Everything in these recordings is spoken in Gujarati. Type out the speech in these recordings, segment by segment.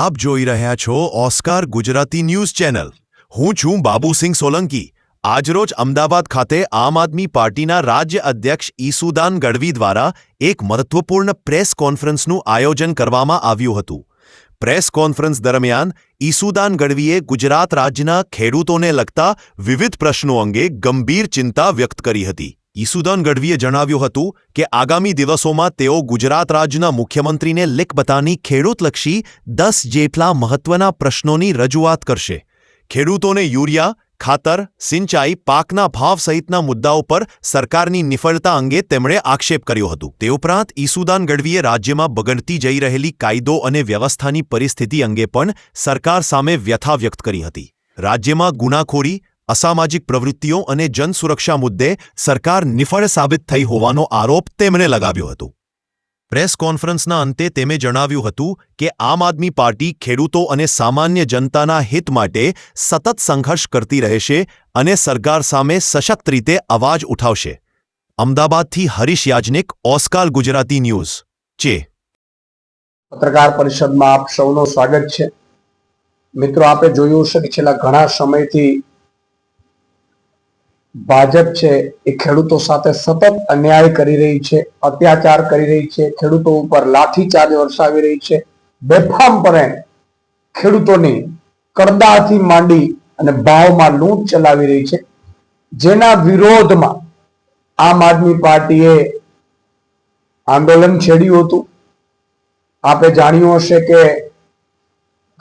આપ જોઈ રહ્યા છો ઓસ્કાર ગુજરાતી ન્યૂઝ ચેનલ. હું છું બાબુસિંહ સોલંકી. આજરોજ અમદાવાદ ખાતે આમ આદમી પાર્ટીના રાજ્ય અધ્યક્ષ ઈસુદાન ગઢવી દ્વારા એક મહત્વપૂર્ણ પ્રેસ કોન્ફરન્સનું આયોજન કરવામાં આવ્યું હતું. પ્રેસ કોન્ફરન્સ દરમિયાન ઈસુદાન ગઢવીએ ગુજરાત રાજ્યના ખેડૂતોને લગતા વિવિધ પ્રશ્નો અંગે ગંભીર ચિંતા વ્યક્ત કરી હતી. ઈસુદાન ગઢવીએ જણાવ્યું હતું કે આગામી દિવસોમાં તેઓ ગુજરાત રાજ્યના મુખ્યમંત્રીને લેખબતાની ખેડૂતલક્ષી દસ જેટલા મહત્વના પ્રશ્નોની રજૂઆત કરશે. ખેડૂતોને યુરિયા, ખાતર, સિંચાઈ, પાકના ભાવ સહિતના મુદ્દાઓ પર સરકારની નિફળતા અંગે તેમણે આક્ષેપ કર્યો હતો. તે ઉપરાંત ઈસુદાન ગઢવીએ રાજ્યમાં બગડતી જઈ રહેલી કાયદો અને વ્યવસ્થાની પરિસ્થિતિ અંગે પણ સરકાર સામે વ્યથા વ્યક્ત કરી હતી. રાજ્યમાં ગુનાખોરી અસામાજિક પ્રવૃત્તિઓ અને જનસુરક્ષા મુદ્દે સરકાર નિફળ સાબિત થઈ હોવાનો આરોપ તેમણે લગાવ્યો હતો. પ્રેસ કોન્ફરન્સના અંતે તેમણે જણાવ્યું હતું કે આમ આદમી પાર્ટી ખેડૂતો અને સામાન્ય જનતાના હિત માટે સતત સંઘર્ષ કરતી રહેશે અને સરકાર સામે સશક્ત રીતે અવાજ ઉઠાવશે. અમદાવાદથી હરીશ યાજનિક ઓસ્કાર ગુજરાતી ન્યૂઝ, ચે. પત્રકાર પરિષદમાં આપ સૌનું સ્વાગત છે. મિત્રો, આપે જોયું હશે કે છેલ્લા ઘણા સમયથી ભાજપ છે એ ખેડૂતો સાથે સતત અન્યાય કરી રહી છે, અત્યાચાર કરી રહી છે, ખેડૂતો ઉપર લાઠીચાર્જ વરસાવી રહી છે. બેફામપણે ખેડૂતોની કરદાથી માંડી અને ભાવમાં લૂંટ ચલાવી રહી છે. જેના વિરોધમાં આમ આદમી પાર્ટીએ આંદોલન છેડ્યું હતું. આપે જાણ્યું હશે કે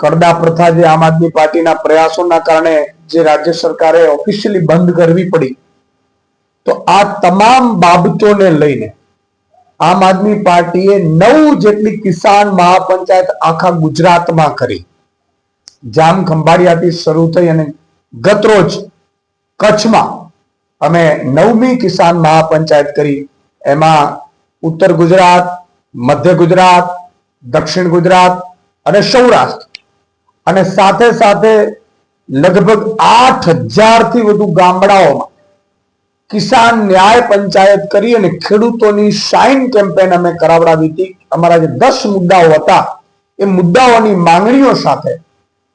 કરદા પ્રથા જે આમ આદમી પાર્ટીના પ્રયાસોના કારણે જે રાજ્ય સરકારે ઓફિશિયલી બંધ કરવી પડી, તો આ તમામ બાબતોને લઈને આમ આદમી પાર્ટીએ નવ જેટલી કિસાન મહાપંચાયત આખા ગુજરાતમાં કરી. જામ ખંભાળિયાથી શરૂ થઈ અને ગતરોજ કચ્છમાં અમે નવમી કિસાન મહાપંચાયત કરી. એમાં ઉત્તર ગુજરાત, મધ્ય ગુજરાત, દક્ષિણ ગુજરાત અને સૌરાષ્ટ્ર અને સાથે સાથે લગભગ આઠ હજારથી વધુ ગામડાઓમાં કિસાન ન્યાય પંચાયત કરી અને ખેડૂતોની સાઇન કેમ્પેન અમે કરાવડાવી હતી. અમારા જે દસ મુદ્દાઓ હતા, એ મુદ્દાઓની માંગણીઓ સાથે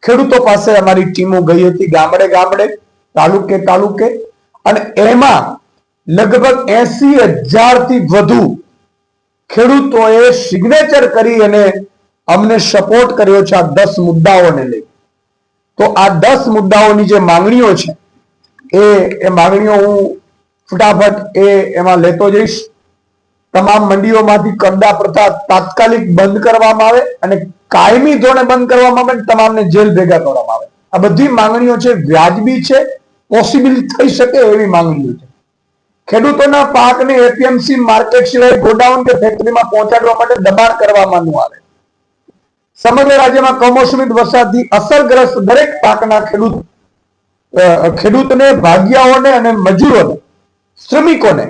ખેડૂતો પાસે અમારી ટીમો ગઈ હતી ગામડે ગામડે, તાલુકે તાલુકે, અને એમાં લગભગ એસી હજારથી વધુ ખેડૂતોએ સિગ્નેચર કરી અને અમને સપોર્ટ કર્યો છે આ દસ મુદ્દાઓને લઈ. તો આ દસ મુદ્દાઓની જે માંગણીઓ છે, એ એ માંગણીઓ હું ફટાફટ એ એમાં લેતો જઈશ. તમામ મંડીઓમાંથી કરદા પ્રથા તાત્કાલિક બંધ કરવામાં આવે અને કાયમી ધોરણે બંધ કરવામાં આવે તમામને જેલ ભેગા કરવામાં આવે. આ બધી માંગણીઓ છે, વ્યાજબી છે પોસિબલ થઈ શકે એવી માંગણીઓ છે. ખેડૂતોના પાકને એપીએમસી માર્કેટ સિવાય ગોડાઉન કે ફેક્ટરીમાં પહોંચાડવા માટે દબાણ કરવામાં આવે. સમગ્ર રાજ્યમાં કમોસમી વરસાદથી અસરગ્રસ્ત દરેક પાકના ખેડૂત ખેડૂતને, ભાગ્યાઓને અને મજૂરોને, શ્રમિકોને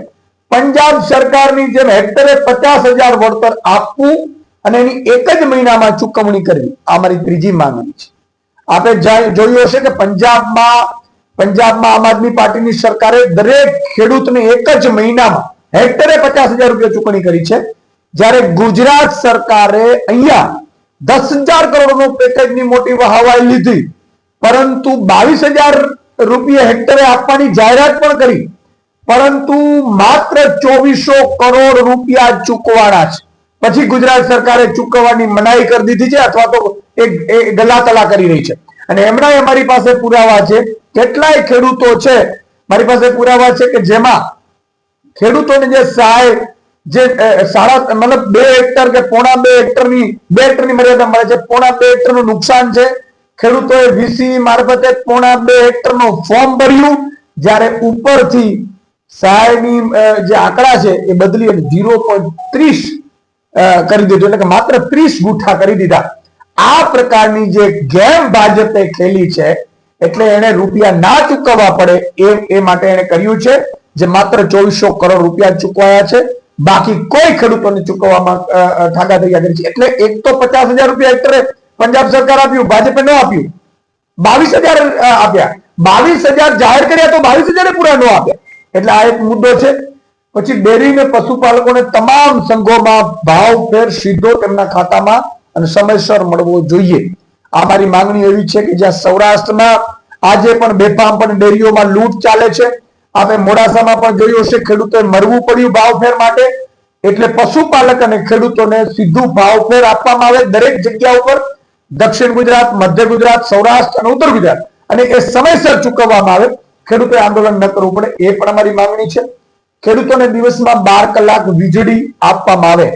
પંજાબ સરકારની જેમ હેક્ટરે પચાસ હજાર વળતર આપવું અને એની એક જ મહિનામાં ચૂકવણી કરવી, આ મારી ત્રીજી માંગણી છે. આપણે જોયું હશે કે પંજાબમાં પંજાબમાં આમ આદમી પાર્ટીની સરકારે દરેક ખેડૂતને એક જ મહિનામાં હેક્ટરે પચાસ હજાર રૂપિયા ચૂકવણી કરી છે. જ્યારે ગુજરાત સરકારે અહીંયા દસ હજાર કરોડનું પેકેજની મોટી વહાવાઈ લીધી. પરંતુ બાવીસ હજાર રૂપિયા હેક્ટરે આપવાની જાહેરાત પણ કરી. પરંતુ માત્ર ચોવીસો કરોડ રૂપિયા ચૂકવાના છે. પછી ગુજરાત સરકારે ચૂકવવાની મનાઈ કરી દીધી છે અથવા તો એ ગલાતલા કરી રહી છે. અને એમના અમારી પાસે પુરાવા છે. કેટલાય ખેડૂતો છે, મારી પાસે પુરાવા છે કે જેમાં ખેડૂતોને જે સહાય જે સાડા મતલબ બે હેક્ટર કે પોણા બે હેક્ટરની બે હેક્ટરની મર્યાદા મળે છે. પોણા બે હેક્ટરનું નુકસાન છે. ખેડૂતોએ વીસી મારફતે પોણા બે હેક્ટરનું ફોર્મ ભર્યું. જ્યારે ઉપરથી સહાયની જે આંકડા છે એ બદલી અને ઝીરો પોઈન્ટ ત્રીસ કરી દીધું. એટલે કે માત્ર ત્રીસ ગુઠા કરી દીધા. આ પ્રકારની જે ગેમ ભાજપે ખેલી છે, એટલે એને રૂપિયા ના ચૂકવવા પડે એ એ માટે એને કર્યું છે, જે માત્ર ચોવીસો કરોડ રૂપિયા ચૂકવાયા છે. બાકી કોઈ ખેડૂતોને ચૂકવવામાં ઠાગા તૈયાર કરી છે એટલે એક તો પચાસ હજાર રૂપિયા હેક્ટરે પંજાબ સરકાર આપ્યું, ભાજપે ન આપ્યું. બાવીસ હજાર આપ્યા. બાવીસ હજાર જાહેર કર્યા તો બાવીસ હજાર પૂરા ન આપ્યા. એટલે આ એક મુદ્દો છે. પછી ડેરી ને પશુપાલકોને તમામ સંઘોમાં ભાવ ફેર સીધો તેમના ખાતામાં અને સમયસર મળવો જોઈએ. આ મારી માંગણી એવી છે કે જ્યાં સૌરાષ્ટ્રમાં આજે પણ બેફામ પણ ડેરીઓમાં લૂંટ ચાલે છે. આપણે મોડાસામાં પણ જોયું હશે, ખેડૂતોએ મરવું પડ્યું ભાવફેર માટે. એટલે પશુપાલક અને ખેડૂતોને સીધું ભાવફેર આપવામાં આવે દરેક જગ્યા ઉપર. દક્ષિણ ગુજરાત, મધ્ય ગુજરાત, સૌરાષ્ટ્ર અને ઉત્તર ગુજરાત. અને એ સમયસર ચૂકવવામાં આવે. ખેડૂતોએ આંદોલન ન કરવું પડે, એ પણ અમારી માંગણી છે. ખેડૂતોને દિવસમાં બાર કલાક વીજળી આપવામાં આવે.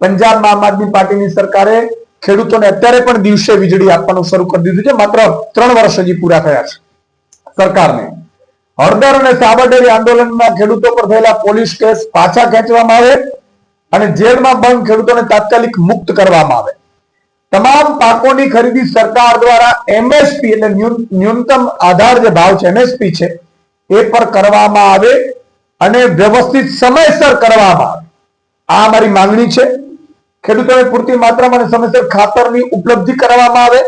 પંજાબમાં આમ આદમી પાર્ટીની સરકારે ખેડૂતોને અત્યારે પણ દિવસે વીજળી આપવાનું શરૂ કરી દીધું છે. માત્ર ત્રણ વર્ષ હજી પૂરા થયા છે સરકારને. હળદર અને સાબરડેરી આંદોલનના ખેડૂતો પર થયેલા પોલીસ કેસ પાછા ખેંચવામાં આવે અને જેલમાં બંધ ખેડૂતોને તાત્કાલિક મુક્ત કરવામાં આવે. તમામ પાકોની ખરીદી સરકાર દ્વારા એમએસપી એટલે ન્યૂનતમ આધાર જે ભાવ છે, એમએસપી છે, એ પર કરવામાં આવે અને વ્યવસ્થિત સમયસર કરવામાં આવે. આ અમારી માંગણી છે. ખેડૂતોને પૂરતી માત્રામાં અને સમયસર ખાતરની ઉપલબ્ધિ કરવામાં આવે.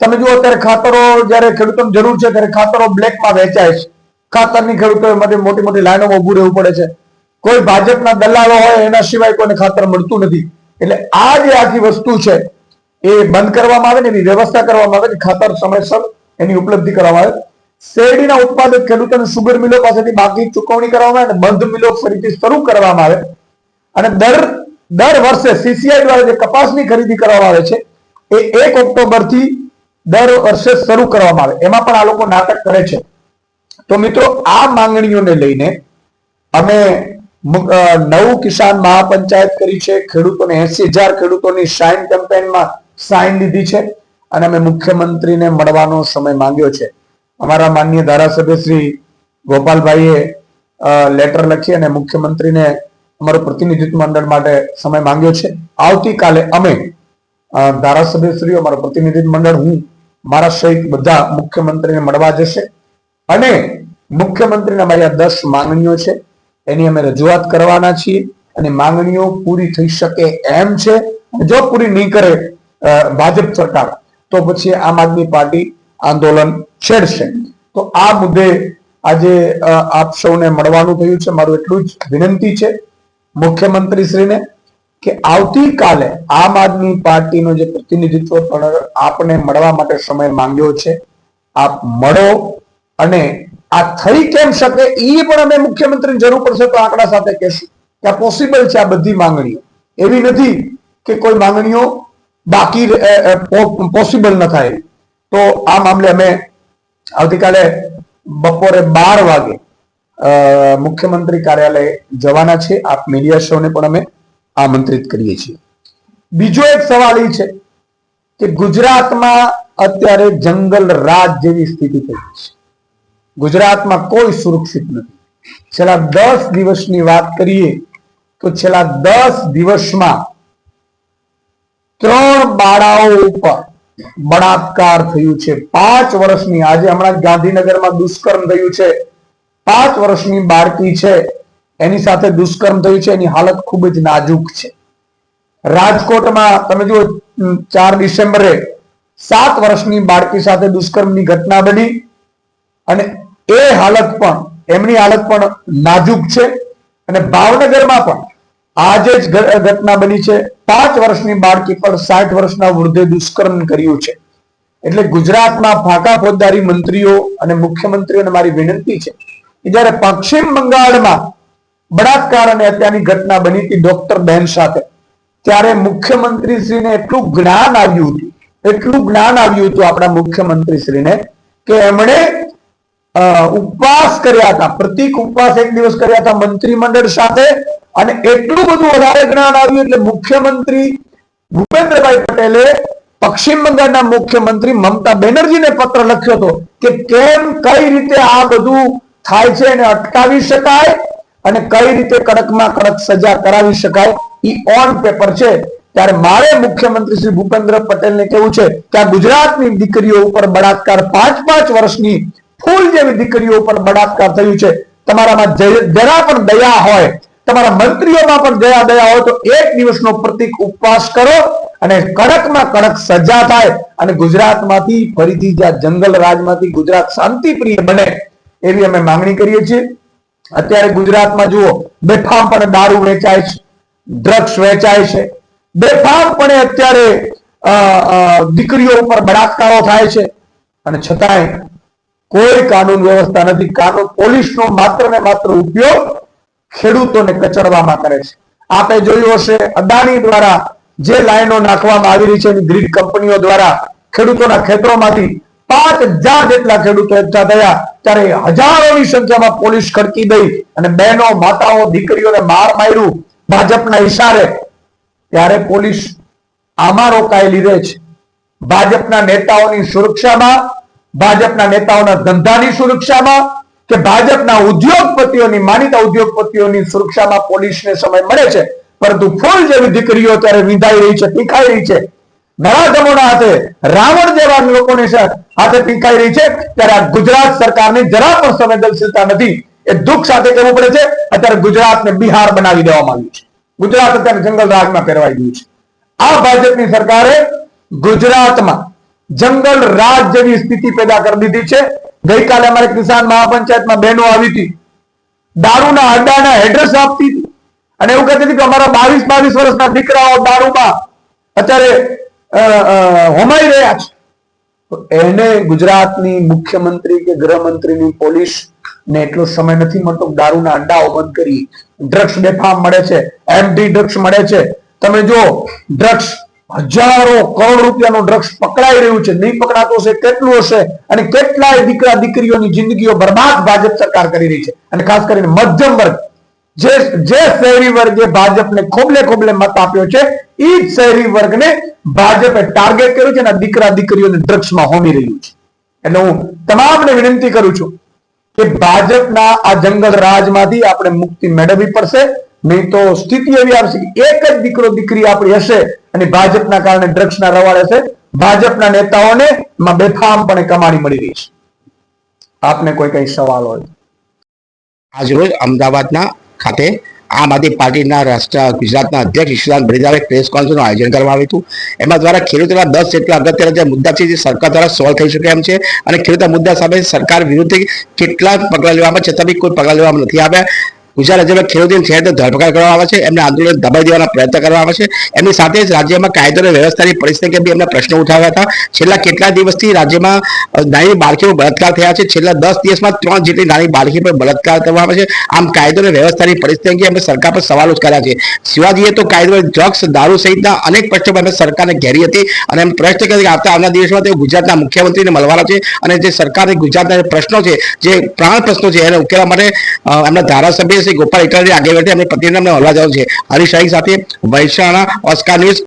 તમે જુઓ, અત્યારે ખાતરો જ્યારે ખેડૂતોને જરૂર છે, ત્યારે ખાતરો બ્લેકમાં વેચાય છે. ખાતરની ખેડૂતો માટે મોટી મોટી લાઈનોમાં ઉભું રહેવું પડે છે. કોઈ ભાજપના દલાલો હોય, એના સિવાય કોઈને ખાતર મળતું નથી. એટલે આ જે આખી વસ્તુ છે, એ બંધ કરવામાં આવે ને એની વ્યવસ્થા કરવામાં આવે કે ખાતર સમયસર એની ઉપલબ્ધિ કરવામાં આવે શેરડીના ઉત્પાદક ખેડૂતોને સુગર મિલો પાસેથી બાકી ચૂકવણી કરવામાં આવે અને બંધ મિલો ફરીથી શરૂ કરવામાં આવે. અને દર દર વર્ષે સીસીઆઈ દ્વારા જે કપાસની ખરીદી કરવામાં આવે છે, એ એક ઓક્ટોબરથી દર વર્ષે શરૂ કરવામાં આવે. એમાં પણ આ લોકો નાટક કરે છે. તો મિત્રો, આ માંગણીઓને લઈને અમે નવું કિસાન મહાપંચાયત કરી છે. ખેડૂતોને એસી હજાર ખેડૂતોની સાઇન કેમ્પેનમાં સાઇન લીધી છે અને અમે મુખ્યમંત્રીને મળવાનો સમય માંગ્યો છે. અમારા માન્ય ધારાસભ્ય શ્રી ગોપાલભાઈએ લેટર લખી અને મુખ્યમંત્રીને અમારું પ્રતિનિધિત્વ મંડળ માટે સમય માંગ્યો છે. આવતીકાલે અમે ધારાસભ્ય ધારાસભ્યશ્રીઓ, અમારું પ્રતિનિધિત્વ મંડળ, હું, મારા સહિત બધા મુખ્યમંત્રીને મળવા જશે. અને મુખ્યમંત્રીને અમારી આ દસ માંગણીઓ છે, એની અમે રજૂઆત કરવાના છીએ અને માંગણીઓ પૂરી થઈ શકે એમ છે. જો પૂરી નહીં કરે ભાજપ સરકાર, તો પછી આમ આદમી પાર્ટી આંદોલન છેડશે. તો આ મુદ્દે આજે આપ સૌને મળવાનું થયું છે. મારું એટલું જ વિનંતી છે મુખ્યમંત્રીશ્રીને કે આવતીકાલે આમ આદમી પાર્ટીનો જે પ્રતિનિધિત્વ આપને મળવા માટે સમય માંગ્યો છે, આપ મળો. અને આ થઈ કેમ શકે એ પણ અમે મુખ્યમંત્રીની જરૂર પડશે તો આંકડા સાથે કહેશું કે આ પોસિબલ છે આ બધી માંગણીઓ. એવી નથી કે કોઈ માંગણીઓ બાકી પોસિબલ ન થાય. તો આ મામલે અમે આવતીકાલે બપોરે બાર વાગે મુખ્યમંત્રી કાર્યાલય જવાના છે. આપ મીડિયા શોને પણ અમે આમંત્રિત કરીએ છીએ. બીજો એક સવાલ એ છે કે ગુજરાતમાં અત્યારે જંગલ રાજ જેવી સ્થિતિ થઈ છે. ગુજરાતમાં કોઈ સુરક્ષિત નથી. છેલ્લા દસ દિવસની વાત કરીએ તો છેલ્લા દસ દિવસમાં ત્રણ બાળાઓ ઉપર બળાત્કાર થયું છે. પાંચ વર્ષની, આજે હમણાં ગાંધીનગરમાં દુષ્કર્મ થયું છે. પાંચ વર્ષની બાળકી છે, એની સાથે દુષ્કર્મ થયું છે, એની હાલત ખૂબ જ નાજુક છે. રાજકોટમાં, તમે જુઓ ચાર ડિસેમ્બરે સાત વર્ષની બાળકી સાથે દુષ્કર્મની ઘટના બની અને એ હાલત પણ, એમની હાલત પણ નાજુક છે અને ભાવનગરમાં પણ આજે જ ઘટના બની છે. પાંચ વર્ષની બાળકી પર સાઠ વર્ષના વૃદ્ધે દુષ્કર્મ કર્યું છે. એટલે ગુજરાતમાં ફાંકા ફોજદારી મંત્રીઓ અને મુખ્યમંત્રીઓને મારી વિનંતી છે કે જ્યારે પશ્ચિમ બંગાળમાં બળાત્કાર અને હત્યાની ઘટના બની હતી ડોક્ટર બહેન સાથે, ત્યારે મુખ્યમંત્રીશ્રીને એટલું જ્ઞાન આવ્યું હતું, એટલું જ્ઞાન આવ્યું હતું આપણા મુખ્યમંત્રીશ્રીને કે એમણે ઉપવાસ કર્યા હતા. પ્રતિક ઉપવાસ એક દિવસ કર્યા હતા મંત્રીમંડળ સાથે. અને એટલું બધું વધારે જ્ઞાન આવ્યું એટલે મુખ્યમંત્રી ભૂપેન્દ્રભાઈ પટેલે પશ્ચિમ બંગાળના મુખ્યમંત્રી મમતા બેનર્જીને પત્ર લખ્યો હતો કે કેમ, કઈ રીતે આ બધું થાય છે એને અટકાવી શકાય અને કઈ રીતે કડકમાં કડક સજા કરાવી શકાય. ઈ ઓન પેપર છે. ત્યારે મારે મુખ્યમંત્રી શ્રી ભૂપેન્દ્ર પટેલને કેવું છે કે આ ગુજરાતની દીકરીઓ ઉપર બળાત્કાર પાંચ પાંચ વર્ષની ફૂલ જેવી દીકરીઓ પર બળાત્કાર થયું છે. તમારામાં જરા પણ દયા હોય, તમારા મંત્રીઓમાં પણ દયા દયા હોય, તો એક દિવસનો પ્રતિક ઉપવાસ કરો અને કડકમાં કડક સજા થાય અને ગુજરાતમાંથી ફરીથી જ્યાં જંગલ રાજમાંથી ગુજરાત શાંતિપ્રિય બને એવી અમે માંગણી કરીએ છીએ. અત્યારે ગુજરાતમાં જુઓ બેફામપણે દારૂ વેચાય છે ડ્રગ્સ વેચાય છે. બેફામ પણ અત્યારે દીકરીઓ ઉપર બળાત્કારો થાય છે. અને છતાંય કોઈ કાનૂન વ્યવસ્થા નથી. કાનૂન પોલીસનો માત્ર ને માત્ર ઉપયોગ ખેડૂતોને કચડવામાં કરે છે. આપે જોયું હશે, અદાણી દ્વારા જે લાઈનો નાખવામાં આવી રહી છે ગ્રીડ કંપનીઓ દ્વારા ખેડૂતોના ખેતરોમાંથી પાંચ હજાર જેટલા ખેડૂતો એકઠા થયા, ત્યારે હજારોની સંખ્યામાં પોલીસ ખડકી ગઈ અને બહેનો, માતાઓ, દીકરીઓને માર માર્યું ભાજપના ઈશારે. ત્યારે પોલીસ આમાં રોકાયેલી રહે છે. ભાજપના નેતાઓની સુરક્ષામાં ભાજપના નેતાઓના ધંધાની સુરક્ષામાં કે ભાજપના ઉદ્યોગપતિઓની, માનીતા ઉદ્યોગપતિઓની સુરક્ષામાં પોલીસને સમય મળે છે? પરંતુ ફૂલ જેવી દીકરીઓ અત્યારે વિંધાઈ રહી છે, પીખાઈ રહી છે. નરાધમોના હાથે રાવણ જેવા લોકોની હાથે પીખાઈ રહી છે. ત્યારે ગુજરાત સરકારની જરા પણ સંવેદનશીલતા નથી. એ દુઃખ સાથે કહેવું પડે છે. અત્યારે ગુજરાતને બિહાર બનાવી દેવામાં આવ્યું છે. ગુજરાત અત્યારે જંગલ રાજમાં ફેરવાઈ ગયું છે. આ ભાજપની સરકારે ગુજરાતમાં જંગલ રાજ જેવી સ્થિતિ પેદા કરી દીધી છે. ગઈકાલે અમારે કિસાન મહાપંચાયતમાં બહેનો આવી હતી. દારૂના અડ્ડાના એડ્રેસ આપતી હતી. અને એવું કહેતી હતી કે અમારા બાવીસ બાવીસ વર્ષના દીકરાઓ દારૂમાં અત્યારે હોમાઈ રહ્યા છે. એને ગુજરાતની મુખ્યમંત્રી કે ગૃહમંત્રીની પોલીસ ને એટલો સમય નથી મળતો દારૂના અડ્ડાઓ બંધ કરી ડ્રગ્સ બેફામ મળે છે. એમડી ડ્રગ્સ મળે છે. તમે જો ડ્રગ્સ હજારો કરોડ રૂપિયાનું ડ્રગ્સ પકડાઈ રહ્યું છે. નહીં પકડાતો હશે, કેટલું હશે? અને કેટલાય દીકરા દીકરીઓની જિંદગીઓ બરબાદ ભાજપ સરકાર કરી રહી છે. અને ખાસ કરીને મધ્યમ વર્ગ. જે જે શહેરી વર્ગે ભાજપને ખોબલે ખોબલે મત આપ્યો છે એ જ શહેરી વર્ગને ભાજપે ટાર્ગેટ કર્યું છે અને દીકરા દીકરીઓને ડ્રગ્સમાં હોમી રહ્યું છે. એટલે હું તમામને વિનંતી કરું છું કે ભાજપના આ જંગલ રાજમાંથી આપણે મુક્તિ મેળવવી પડશે. નહીં તો સ્થિતિ એવી આવશે. એક જ દીકરો, દીકરી આપણી હશે અને ભાજપના કારણે ડ્રગ્સના રવાડે છે ભાજપના નેતાઓને એમાં બેફામપણે કમાણી મળી રહી છે. આપને કોઈ કઈ સવાલ હોય? આજરોજ અમદાવાદના ખાતે આમ આદમી પાર્ટીના રાષ્ટ્ર, ગુજરાતના અધ્યક્ષ ઈશ્વરદાન ભરીદાવે પ્રેસ કોન્ફરન્સનું આયોજન કરવામાં આવ્યું હતું. એમાં દ્વારા ખેડૂતોના દસ જેટલા અગત્યના જે મુદ્દા છે, જે સરકાર દ્વારા સોલ્વ થઈ શકે એમ છે અને ખેડૂતના મુદ્દા સામે સરકાર વિરુદ્ધ કેટલા પગલાં લેવામાં છતાં બી કોઈ પગલાં લેવામાં નથી આવ્યા. ગુજરાત રાજ્યમાં ખેડૂતોની છે ધરપકડ કરવામાં આવે છે, એમને આંદોલન દબાઈ દેવાના પ્રયત્ન કરવામાં આવે છે. એમની સાથે જ રાજ્યમાં કાયદો અને વ્યવસ્થાની પરિસ્થિતિ બી એમના પ્રશ્નો ઉઠાવ્યા હતા. છેલ્લા કેટલા દિવસથી રાજ્યમાં નાની બાળકીઓ બળાત્કાર થયા છે. છેલ્લા દસ દિવસમાં ત્રણ જેટલી નાની બાળકી પર બળાત્કાર કરવામાં આવે છે. આમ કાયદો અને વ્યવસ્થાની પરિસ્થિતિ અંગે અમે સરકાર પર સવાલો કર્યા છે. શિવાજીએ તો કાયદો, ડ્રગ્સ, દારૂ સહિતના અનેક પ્રશ્નો પર એમણે સરકારને ઘેરી હતી અને એમ પ્રશ્ન કર્યો કે આવતા આવનાર દિવસમાં તેઓ ગુજરાતના મુખ્યમંત્રીને મળવાના છે અને જે સરકારે ગુજરાતના પ્રશ્નો છે, જે પ્રાણ પ્રશ્નો છે, એને ઉકેલવા માટે એમના ધારાસભ્ય શ્રી ગોપાલ ઇટાલી આગળ એમને પ્રતિનિધિ અમને મળવા જવાનું છે. હરીશ સાથે વૈશાણા, ઓસ્કાર ન્યૂઝ.